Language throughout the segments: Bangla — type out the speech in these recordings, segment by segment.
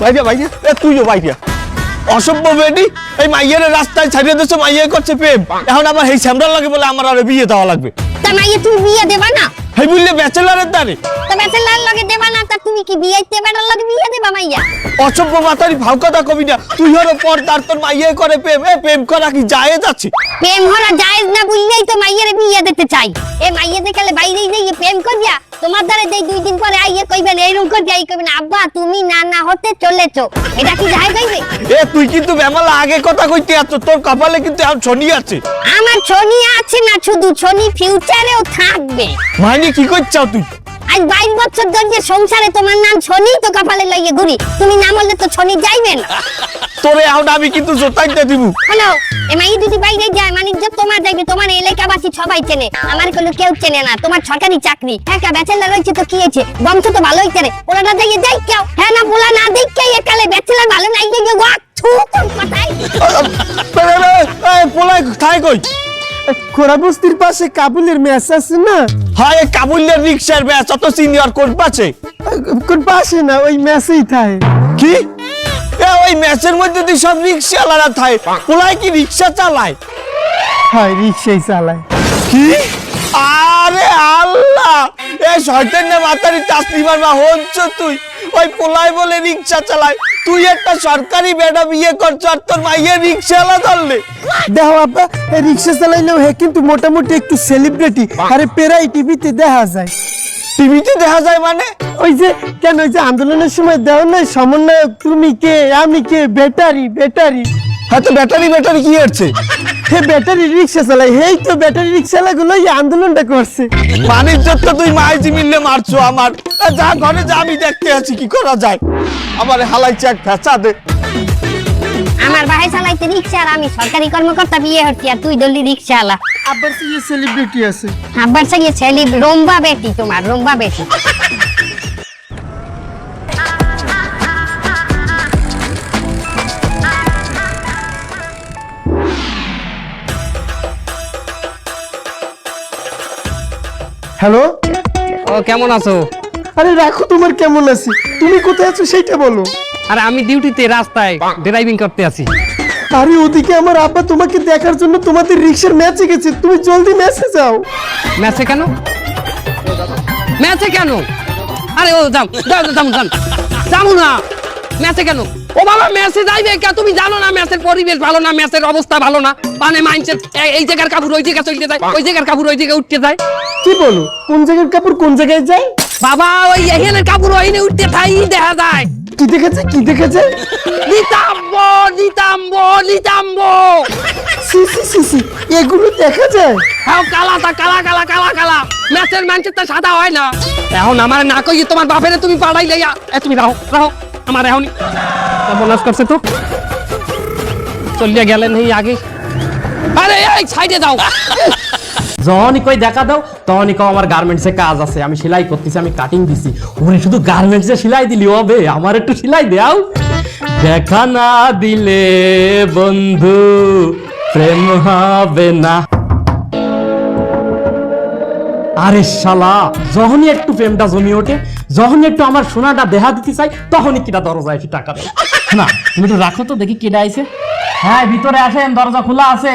বাইরে বাইরে এ তুইও বাইরে অসভ্য বেডি এই মাইয়ের রাস্তায় ছাড়িয়ে দিচ্ছে মাইয়ে করছে প্রেম। এখন আমার এই স্যামরাল লাগে বলে আমার আরে বিয়ে দেওয়া লাগবে। তা মাইয়ে তুমি বিয়ে দেবা না? এই বললে ব্যাচেলারের দ্বারে তা ব্যাচেলার লগে দেবা না তা তুমি কি বিয়েতে বেটার লগে বিয়ে দেবা মাইয়া? অসভ্য মাতারি ভাও কথা কবি না। তুই হলো পর তার তোর মাইয়ে করে প্রেম। এ প্রেম করা কি যায় যাচ্ছে প্রেম হরা জায়েজ না বুঝলেই তো মাইয়ের বিয়ে দিতে চাই। এ মাইয়ে দেখালে বাইরেই যাইয়ে প্রেম করিয়া তোমার দ্বারা দেই দুই দিন পরে আইয়ে কইবেন এইরকম করিয়া এই কইবেন আব্বা তুমি না না হতে চলেছো। এটা কি যায় কইবে? এ তুই কিন্তু বেমালা আগে কথা কইতে আছো তোর কপালে কিন্তু শনি আছে। আমার ছনি আছে না শুধু ছনি ফিউচারেও থাকবে। মাইনি কি করছাও তুই? আজ বাইশ বছর ধরে সংসারে তোমার নাম ছনি তো কপালে লাগিয়ে ঘুরি। তুমি না বললে তো ছনি যাইবে না। তোরে এখন আমি কিন্তু জোতাইতে দিব। হ্যালো এমআই যদি বাইরে যায় মানে যে তোমার দেখবে তোমার এলাকাবাসী সবাই চেনে আমার কোনো কেউ চেনে না তোমার সরকারি চাকরি। হ্যাঁ কা ব্যাচেলার রয়েছে তো কি হয়েছে? বংশ তো ভালোই চেনে ওরা না দেখে যাই কেউ হ্যাঁ না বলা না দেখে একালে ব্যাচেলার ভালো নাই কোন কথাই। পোলাই থাই কই? পাশে কাবুলের ম্যাচ আছে না? হয় কাবুলের রিক্সার ব্যাস অত সিনিয়র কোন পাচ্ছে কোন পাশে না ওই ম্যাচেই থাকে কি? ওই ম্যাচের মধ্যে তুই সব রিক্সাওয়ালারা থাই। কি রিক্সা চালায়? হয় রিক্সাই চালায়। কি? আরে আল্লাহ! এ শয়তান না মাতারি হচ্ছ তুই। ওই বলে রিক্সা চালায়। তুই একটা সরকারি বেটা বিয়ে করছ আর তোর মাইয়ের রিক্সাওয়ালা ধরলে। দেখো আপা রিক্সা চালাইলেও হে কিন্তু মোটামুটি একটু সেলিব্রিটি আরে পেরাই টিভিতে দেখা যায়। টিভিতে দেখা যায় মানে? ওই যে কেন ওই যে আন্দোলনের সময় দেও না সমন্বয়ক তুমি কে? আমি কে? Battery battery. হ্যাঁ তো ব্যাটারি ব্যাটারি কি হচ্ছে হে ব্যাটারি রিক্সা চালাই হেই তো ব্যাটারি রিক্সা গুলো এই আন্দোলনটা করছে। বাণিজ্য তো তুই মাইজি মিললে মারছো আমার। যা ঘরে যা আমি দেখতে আছি কি করা যায়? আমার হালাই চেক ফেঁচা দে। আমার ভাই চালাইতে রিক্সা আর আমি সরকারি কর্মকর্তা বিয়ে হচ্ছি আর তুই দলি রিক্সাওয়ালা। আবার যে সেলিব্রিটি আছে। আব্বার সঙ্গে ছেলে রম্বা বেটি তোমার রম্বা বেটি। হ্যালো ও কেমন আছো? আরে রাখো তোমার কেমন আছে? তুমি কোথায় আছো সেটা বলো। আরে আমি ডিউটিতে রাস্তায় ড্রাইভিং করতে আছি। আরে ওদিকে আমার আব্বা তোমাকে দেখার জন্য তোমাদের রিক্সার ম্যাচে গেছে। তুমি জলদি ম্যাচে যাও। ম্যাচে কেন? ম্যাচে কেন? আরে ও যাম যাও যাম যাম যাব না। ম্যাচে কেন? ও বাবা ম্যাচে যাইবে কে? তুমি জানো না ম্যাচের পরিবেশ ভালো না ম্যাচের অবস্থা ভালো না। মানে মাইন্ডসেট এই জায়গার কাপড় ওই জায়গায় চলতে যায় ওই জায়গার কাপড় ওই জায়গায় উঠতে যায়। কি বলো? কোন জায়গার কাপড় কোন জায়গায় যায়? বাবা ওই এখানের কাপড় ওইনে উঠতে থাই দেখা যায়। কি দেখেছে? কি দেখেছে? নিতাম্ব নিতাম্ব নিতাম্ব! সি সি সি সি এগুলো দেখা যায় হ্যাঁ কালাটা কালা কালা কালা কালা। ম্যাচের তো সাদা হয় না। এখন আমার না কই তোমার বাপেরে তুমি পাড়াই লাইয়া এ তুমি রাহো রাহো আমার এখন বোনাস করছে তো। চলিয়া গেলেন এই আগে। আরে এই সাইডে যাও। যখনই কই দেখা দাও, তখনই কও আমার গার্মেন্টসে কাজ আছে, আমি সেলাই করতেছি, আমি কাটিং দিছি। ওরে, শুধু গার্মেন্টসে সেলাই দিলি হবে আমার একটু সেলাই দাও। দেখা না দিলে বন্ধু, প্রেম হবে না। আরে শালা, যখনই একটু প্রেমটা জমি ওঠে, যখনই একটু আমার সোনাটা দেহা দিতে চাই, তখনই কিটা দরজা এসে টাকা না, তুমি একটু রাখো তো, দেখি কেডা আইছে। হ্যাঁ ভিতরে আসেন, দরজা খোলা আছে।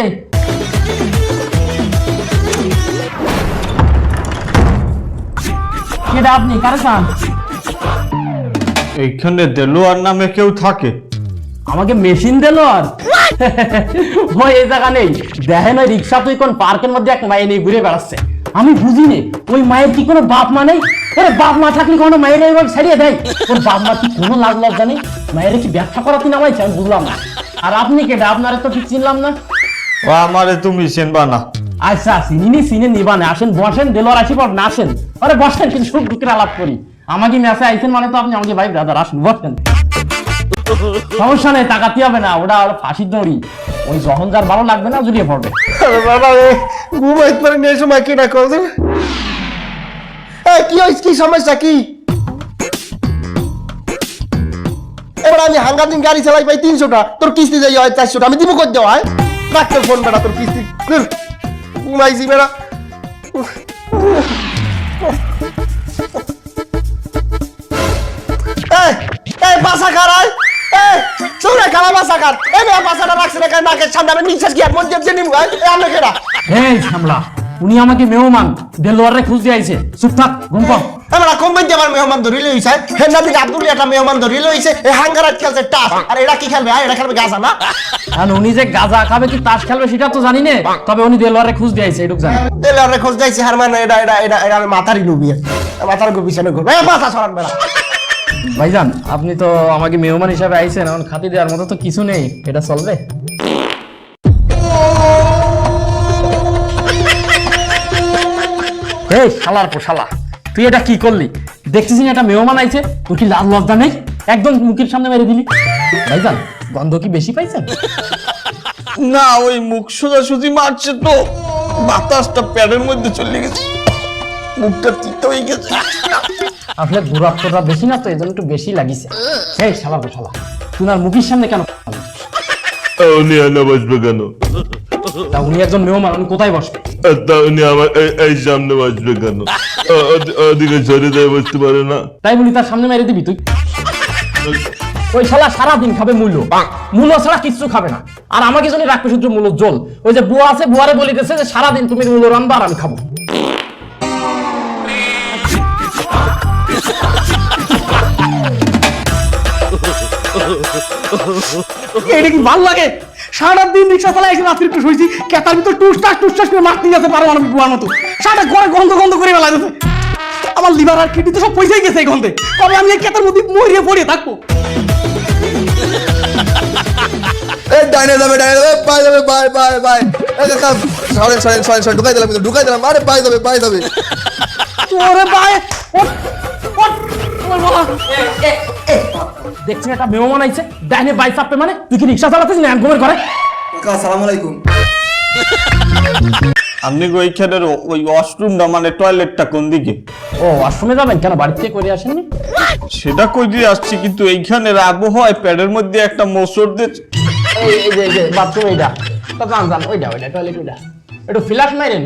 কেডা আপনি কারে চান এইখানে দেলোয়ার নামে কেউ থাকে? আমাকে মেশিন দিল আর ওই এই জায়গা নেই। রিক্সা তুই কোন পার্কের মধ্যে এক মায়ে নিয়ে ঘুরে বেড়াচ্ছে। আমি বুঝি নে ওই মায়ের কি কোনো বাপ মা নেই? আরে বাপ মা থাকলে কোনো মায়ের এইভাবে ছাড়িয়ে দেয়? ওর বাপ মা কি কোনো লাগ লজ্জা নেই? মায়ের কি ব্যবসা করাতে নামাইছে আমি বুঝলাম না। আর আপনি কেটা আপনারা তো ঠিক চিনলাম না। ও আমারে তুমি চেনবা না। আচ্ছা চিনি চিনে নিবা না। আসেন, বসেন, দেলোয়ার আসি পর না আসেন। আরে, বসেন, কিন্তু সুখ দুঃখের আলাপ করি। আমাকে মেসে আইছেন মানে তো আপনি আমাকে ভাই ব্রাদার আসেন, বসেন। সমস্যা নেই, তাকাতে হবে না, ওটা ওটা ফাঁসির দড়ি। ওই যখন যার ভালো লাগবে না, জড়িয়ে পড়বে। আরে বাবা রে ঘুমাইতে পারে নিয়ে সময় কেনা কল দে এই, কি হইছে, কি সমস্যা, কি? এবার আমি হাঙ্গা দিন গাড়ি চালাই পাই তিনশোটা, তোর কিস্তি যাই হয় চারশোটা, আমি দিব কর দেওয়া, হয়? রাখতে ফোন বেড়া তোর কিস্তি ঘুমাইছি বেড়া। বাসা খারায় চৌড়া খালা বাসা খার এই মেয়ে বাসাটা রাখছে না নাকের সামনে আমি নিঃশ্বাস গিয়ে মন জেপছে নিম। ভাই আমি খেলা এই শামলা উনি আমাকে মেহমান দেলোয়ারে খুঁজতে আইছে। চুপ থাক ঘুম পাও। আমরা কোম্পানি আমার মেহমান ধরি লইছে দিকে আব্দুল একটা মেহমান ধরি লইছে এ হাঙ্গারাত খেলছে টাস। আর এরা কি খেলবে আর এটা খেলবে গাছা না? আর উনি যে গাজা খাবে কি তাস খেলবে সেটা তো জানি না তবে উনি দেলোয়ারে খুঁজ দিয়ে আইছে এটুক জানি। তেলে আর খোঁজ হার মানে এটা এটা এটা এটা আমি মাথারই লুবি মাথার গো পিছনে ঘুরবে। মাথা সরান বেড়া। ভাইজান আপনি তো আমাকে মেহমান হিসাবে আইছেন এখন খাতি দেওয়ার মতো তো কিছু নেই এটা চলবে? এই শালার পো শালা তুই এটা কি করলি? দেখছিস না এটা মেহমান আইছে তুই কি লাল লজ্জা নেই? একদম মুখের সামনে মেরে দিলি। ভাইজান গন্ধ কি বেশি পাইছেন? না ওই মুখ সোজাসুজি মারছে তো। বাতাসটা প্যাডের মধ্যে চলে গেছে। মুখটা তিতে হয়ে গেছে। আসলে দূরত্বটা বেশি না তো এই জন্য একটু বেশি লাগিছে। সেই শালা শালা তুই আর মুখের সামনে কেন উনি এনে বসবে কেন? তা উনি একজন মেহমান উনি কোথায় বসবে? তা উনি আমার এই- সামনে কেন ওদিকে বসতে পারে না তাই বলি, তার সামনে মেরে দিবি তুই? ওই শালা সারাদিন খাবে মূল্য। মূল্য ছাড়া খাবে না। আর আমাকে জন্য রাখবে শুধু মূল্য জল। ওই যে বুয়া আছে, বুয়ারে বলিতেছে যে তুমি মূল্য রান্না আর আমি খাব। এটা কি ভালো লাগে? সারা দিন রিক্সা চালাই এসে রাত্রি একটু শুয়েছি কেতার ভিতর টুসটাস টুসটাস করে মারতে যাচ্ছে পারো আমি বুয়ার মতো। সারা ঘরে গন্ধ গন্ধ করে বেলা যাচ্ছে আমার লিভার আর কিডনি তো সব পয়সাই গেছে এই গন্ধে। কবে আমি এই কেতার মধ্যে মরিয়ে পড়ে থাকব। এই ডাইনে যাবে ডাইনে যাবে পাই যাবে বাই বাই বাই এই কাকা সরেন সরেন সরেন সরেন ঢুকাই দিলাম ঢুকাই দিলাম আরে পাই যাবে পাই যাবে। আমার বাবা। দেখছি একটা মেহমান আইছে ডাইনে বাই চাপবে মানে তুই কি রিক্সা চালাতেছিস না ঘুমের ঘরে। কাকা আসসালামু আলাইকুম। আপনি কি ওইখানের ও- ওই ওয়াশরুমটা মানে টয়লেটটা কোন দিকে? ও আশ্রমে যাবেন কেন? বাড়ি থেকে করে আসেননি? সেটা কই দিয়ে আসছি কিন্তু এইখানের আবহাওয়ায় প্যাডের মধ্যে একটা মোসর দিয়ে এই এই যে এই যে বাথরুম এইটা। তো জান জান ওইটা ওইটা টয়লেট ওইটা। একটু ফ্ল্যাশ মাইরেন।